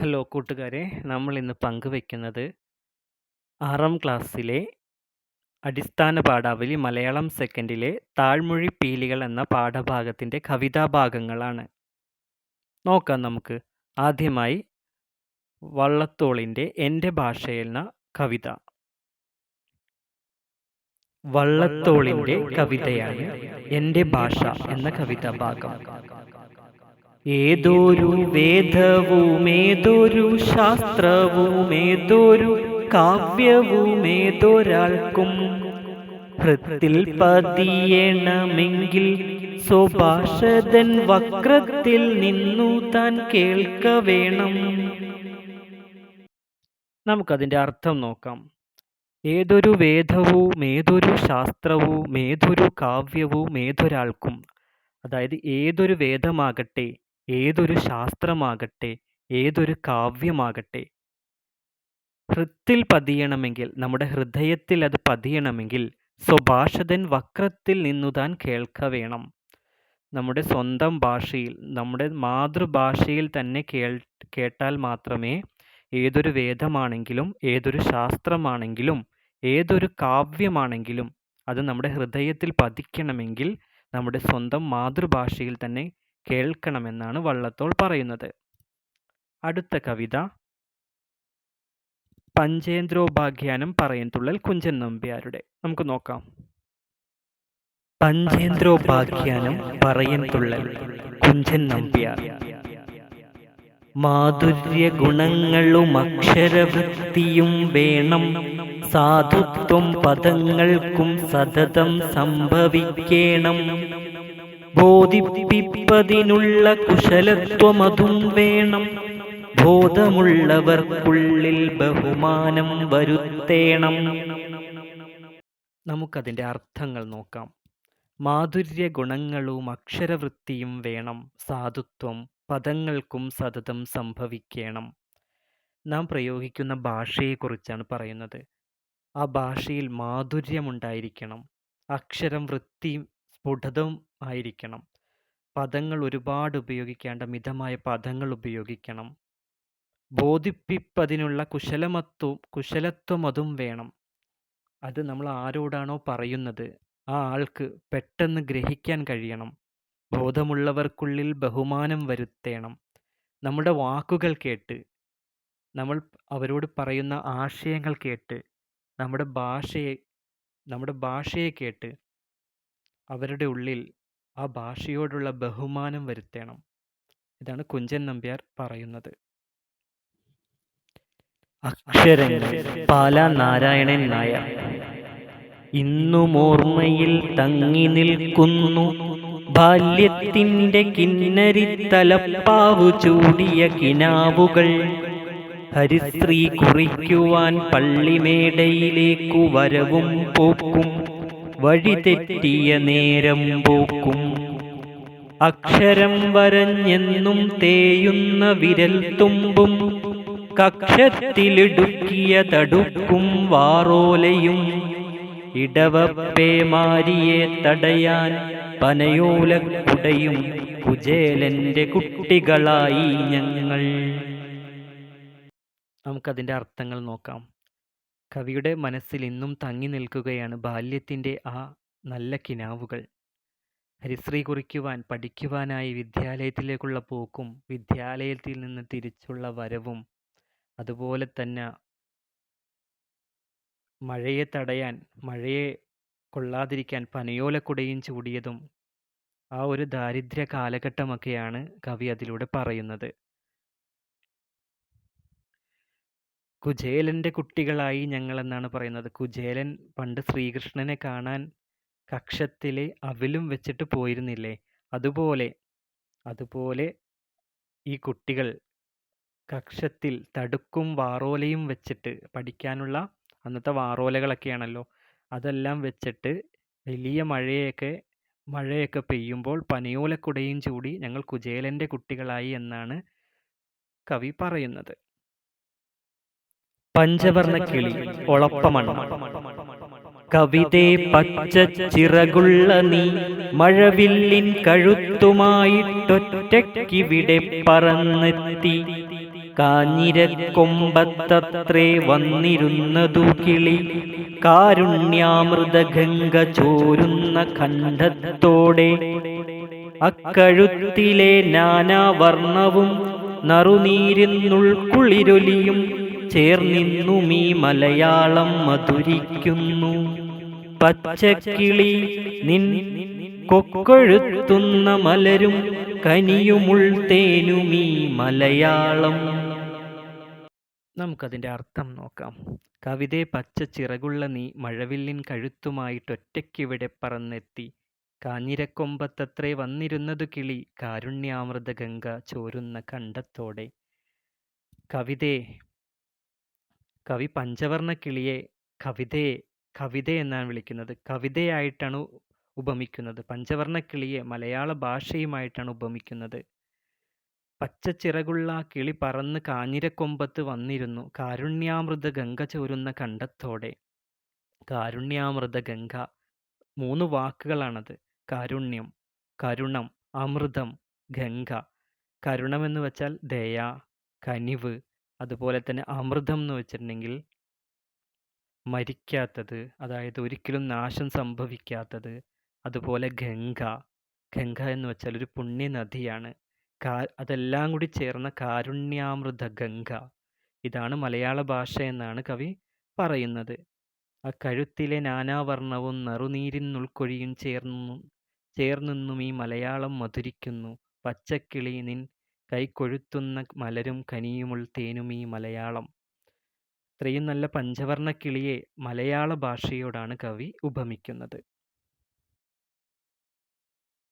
Hello കൂട്ടുകാരെ. നമ്മൾ ഇന്ന് പങ്കുവയ്ക്കുന്നത് ആറാം ക്ലാസ്സിലെ അടിസ്ഥാന പാഠാവലി മലയാളം സെക്കൻഡിലെ താഴ്മൊഴി പീലികൾ എന്ന പാഠഭാഗത്തിന്റെ കവിതാഭാഗങ്ങളാണ്. നോക്കാം നമുക്ക്. ആദ്യമായി വള്ളത്തോളിന്റെ എന്റെ ഭാഷ എന്ന കവിത. വള്ളത്തോളിന്റെ കവിതയാണ് എന്റെ ഭാഷ എന്ന കവിതാഭാഗം. ഏതൊരു വേദവുമേതൊരു ശാസ്ത്രവുമേതൊരു കാവ്യവുമേതൊരാൾക്കും ഹൃത്തിൽ പതിയണമെങ്കിൽ സ്വഭാഷതൻ വക്രത്തിൽ നിന്നു താൻ കേൾക്ക വേണം. നമുക്കതിന്റെ അർത്ഥം നോക്കാം. ഏതൊരു വേദവും ഏതൊരു ശാസ്ത്രവും ഏതൊരു കാവ്യവും ഏതൊരാൾക്കും അതായത് ഏതൊരു വേദമാകട്ടെ ഏതൊരു ശാസ്ത്രമാകട്ടെ ഏതൊരു കാവ്യമാകട്ടെ ഹൃത്തിൽ പതിയണമെങ്കിൽ നമ്മുടെ ഹൃദയത്തിൽ അത് പതിയണമെങ്കിൽ സ്വഭാഷതൻ വക്രത്തിൽ നിന്നുതാൻ കേൾക്ക വേണം. നമ്മുടെ സ്വന്തം ഭാഷയിൽ നമ്മുടെ മാതൃഭാഷയിൽ തന്നെ കേട്ടാൽ മാത്രമേ ഏതൊരു വേദമാണെങ്കിലും ഏതൊരു ശാസ്ത്രമാണെങ്കിലും ഏതൊരു കാവ്യമാണെങ്കിലും അത് നമ്മുടെ ഹൃദയത്തിൽ പതിക്കണമെങ്കിൽ നമ്മുടെ സ്വന്തം മാതൃഭാഷയിൽ തന്നെ കേൾക്കണമെന്നാണ് വള്ളത്തോൾ പറയുന്നത്. അടുത്ത കവിത. പഞ്ചേന്ദ്രോപാഖ്യാനം പറയൻതുള്ളൽ കുഞ്ചൻ നമ്പ്യാരുടെ. നമുക്ക് നോക്കാം. പഞ്ചേന്ദ്രോപാഖ്യാനം പറയൻതുള്ളൽ കുഞ്ചൻ നമ്പ്യാർ. മാധുര്യ ഗുണങ്ങളും അക്ഷരവൃത്തിയും വേണം. സാധുത്വം പദങ്ങൾക്കും സതതം സംഭവിക്കേണം. ബോധിപ്പിപ്പതിനുള്ള കുശലത്വമതും വേണം. ബോധമുള്ളവർക്കുള്ളിൽ ബഹുമാനം വരുത്തേണം. നമുക്കതിന്റെ അർത്ഥങ്ങൾ നോക്കാം. മാധുര്യ ഗുണങ്ങളും അക്ഷരവൃത്തിയും വേണം. സാധുത്വം പദങ്ങൾക്കും സതതം സംഭവിക്കണം. നാം പ്രയോഗിക്കുന്ന ഭാഷയെക്കുറിച്ചാണ് പറയുന്നത്. ആ ഭാഷയിൽ മാധുര്യമുണ്ടായിരിക്കണം. അക്ഷരം വൃത്തി സ്ഫുടതം ആയിരിക്കണം. പദങ്ങൾ ഒരുപാട് ഉപയോഗിക്കേണ്ട മിതമായ പദങ്ങൾ ഉപയോഗിക്കണം. ബോധിപ്പിപ്പതിനുള്ള കുശലമത്വം കുശലത്വം അതും വേണം. അത് നമ്മൾ ആരോടാണോ പറയുന്നത് ആ ആൾക്ക് പെട്ടെന്ന് ഗ്രഹിക്കാൻ കഴിയണം. ബോധമുള്ളവർക്കുള്ളിൽ ബഹുമാനം വരുത്തേണം. നമ്മുടെ വാക്കുകൾ കേട്ട് നമ്മൾ അവരോട് പറയുന്ന ആശയങ്ങൾ കേട്ട് നമ്മുടെ ഭാഷയെ നമ്മുടെ ഭാഷയെ കേട്ട് അവരുടെ ഉള്ളിൽ ആ ഭാഷയോടുള്ള ബഹുമാനം വരുത്തണം. ഇതാണ് കുഞ്ചൻ നമ്പ്യാർ പറയുന്നത്. അക്ഷരങ്ങൾ പാല നാരായണൻ നായർ. ഇന്നുമോർമ്മയിൽ തങ്ങി നിൽക്കുന്നു. ബാല്യത്തിന്റെ കിന്നരി തലപ്പാവു ചൂടിയ കിനാവുകൾ. ഹരിശ്രീ കുറിക്കുവാൻ പള്ളിമേടയിലേക്കു വരവും പോക്കും. വഴി തെറ്റിയ നേരം പോക്കും. അക്ഷരം വരഞ്ഞെന്നും തേയുന്ന വിരൽ തുമ്പും. കക്ഷത്തിലിടുക്കിയ തടുക്കും വാറോലയും. ഇടവപ്പേമാരിയെ തടയാൻ പനയോലക്കുടയും കുചേലന്റെ കുട്ടികളായി ഞങ്ങൾ. നമുക്കതിന്റെ അർത്ഥങ്ങൾ നോക്കാം. കവിയുടെ മനസ്സിൽ ഇന്നും തങ്ങി നിൽക്കുകയാണ് ബാല്യത്തിന്റെ ആ നല്ല കിനാവുകൾ. ഹരിശ്രീ കുറിക്കുവാൻ പഠിക്കുവാനായി വിദ്യാലയത്തിലേക്കുള്ള പോക്കും വിദ്യാലയത്തിൽ നിന്ന് തിരിച്ചുള്ള വരവും അതുപോലെ തന്നെ മഴയെ തടയാൻ മഴയെ കൊള്ളാതിരിക്കാൻ പനയോലക്കുടയും ചൂടിയതും ആ ഒരു ദാരിദ്ര്യ കാലഘട്ടമൊക്കെയാണ് കവി അതിലൂടെ പറയുന്നത്. കുചേലന്റെ കുട്ടികളായി ഞങ്ങളെന്നാണ് പറയുന്നത്. കുചേലൻ പണ്ട് ശ്രീകൃഷ്ണനെ കാണാൻ കക്ഷത്തിലെ അവിലും വെച്ചിട്ട് പോയിരുന്നില്ലേ? അതുപോലെ അതുപോലെ ഈ കുട്ടികൾ കക്ഷത്തിൽ തടുക്കും വാറോലയും വെച്ചിട്ട് പഠിക്കാനുള്ള അന്നത്തെ വാറോലകളൊക്കെയാണല്ലോ. അതെല്ലാം വെച്ചിട്ട് വലിയ മഴയൊക്കെ മഴയൊക്കെ പെയ്യുമ്പോൾ പനയോലക്കുടയും ചൂടി ഞങ്ങൾ കുചേലന്റെ കുട്ടികളായി എന്നാണ് കവി പറയുന്നത്. പഞ്ചവർണ കിളി ഒളപ്പമണ്ണം. കവിതേ പച്ച ചിറകുള്ള നീ മഴവില്ലിൻ കഴുത്തുമായിട്ടൊറ്റയ്ക്കിവിടെ പറന്നെത്തി. കാഞ്ഞിരക്കൊമ്പത്തത്രേ വന്നിരുന്നതു കിളി കാരുണ്യാമൃതഗംഗ ചോരുന്ന ഖണ്ഡത്തോടെ അക്കഴുത്തിലെ നാനാവർണവും നറുനീരിന്നുൾക്കുളിരൊലിയും ചേർന്നിന്നുമീ മലയാളം മധുരിക്കുന്നു. പച്ചക്കിളി നിൻ കൊക്കൊഴുത്തുന്ന മലരും കനിയുമുൾ തേനുമീ മലയാളം. നമുക്കതിന്റെ അർത്ഥം നോക്കാം. കവിതയെ പച്ച ചിറകുള്ള നീ മഴവില്ലിൻ കഴുത്തുമായിട്ടൊറ്റയ്ക്കിവിടെ പറന്നെത്തി. കാഞ്ഞിരക്കൊമ്പത്തത്രേ വന്നിരുന്നത് കിളി കാരുണ്യാമൃത ഗംഗ ചോരുന്ന കണ്ടത്തോടെ. കവിതേ കവി പഞ്ചവർണ കിളിയെ കവിതയെ കവിത എന്നാണ് വിളിക്കുന്നത്. കവിതയായിട്ടാണ് ഉപമിക്കുന്നത്. പഞ്ചവർണ കിളിയെ മലയാള ഭാഷയുമായിട്ടാണ് ഉപമിക്കുന്നത്. പച്ചച്ചിറകുള്ള കിളി പറന്ന് കാഞ്ഞിരക്കൊമ്പത്ത് വന്നിരുന്നു. കാരുണ്യാമൃത ഗംഗ ചോരുന്ന കണ്ടത്തോടെ. കാരുണ്യാമൃത ഗംഗ. മൂന്ന് വാക്കുകളാണത്. കാരുണ്യം കരുണം അമൃതം ഗംഗ. കരുണമെന്ന് വെച്ചാൽ ദയ കനിവ് അതുപോലെ തന്നെ അമൃതം എന്ന് വെച്ചിട്ടുണ്ടെങ്കിൽ മരിക്കാത്തത് അതായത് ഒരിക്കലും നാശം സംഭവിക്കാത്തത് അതുപോലെ ഗംഗ. ഗംഗ എന്ന് വെച്ചാൽ ഒരു പുണ്യ നദിയാണ് കാ അതെല്ലാം കൂടി ചേർന്ന കാരുണ്യാമൃത ഗംഗ. ഇതാണ് മലയാള ഭാഷ എന്നാണ് കവി പറയുന്നത്. ആ കഴുത്തിലെ നാനാവർണവും നറുനീരിനുൾക്കൊഴിയും ചേർന്നു ചേർന്നെന്നും ഈ മലയാളം മധുരിക്കുന്നു. പച്ചക്കിളി നിൻ കൈക്കൊഴുത്തുന്ന മലരും കനിയുമുൾ തേനും ഈ മലയാളം. ഇത്രയും നല്ല പഞ്ചവർണ കിളിയെ മലയാള ഭാഷയോടാണ് കവി ഉപമിക്കുന്നത്.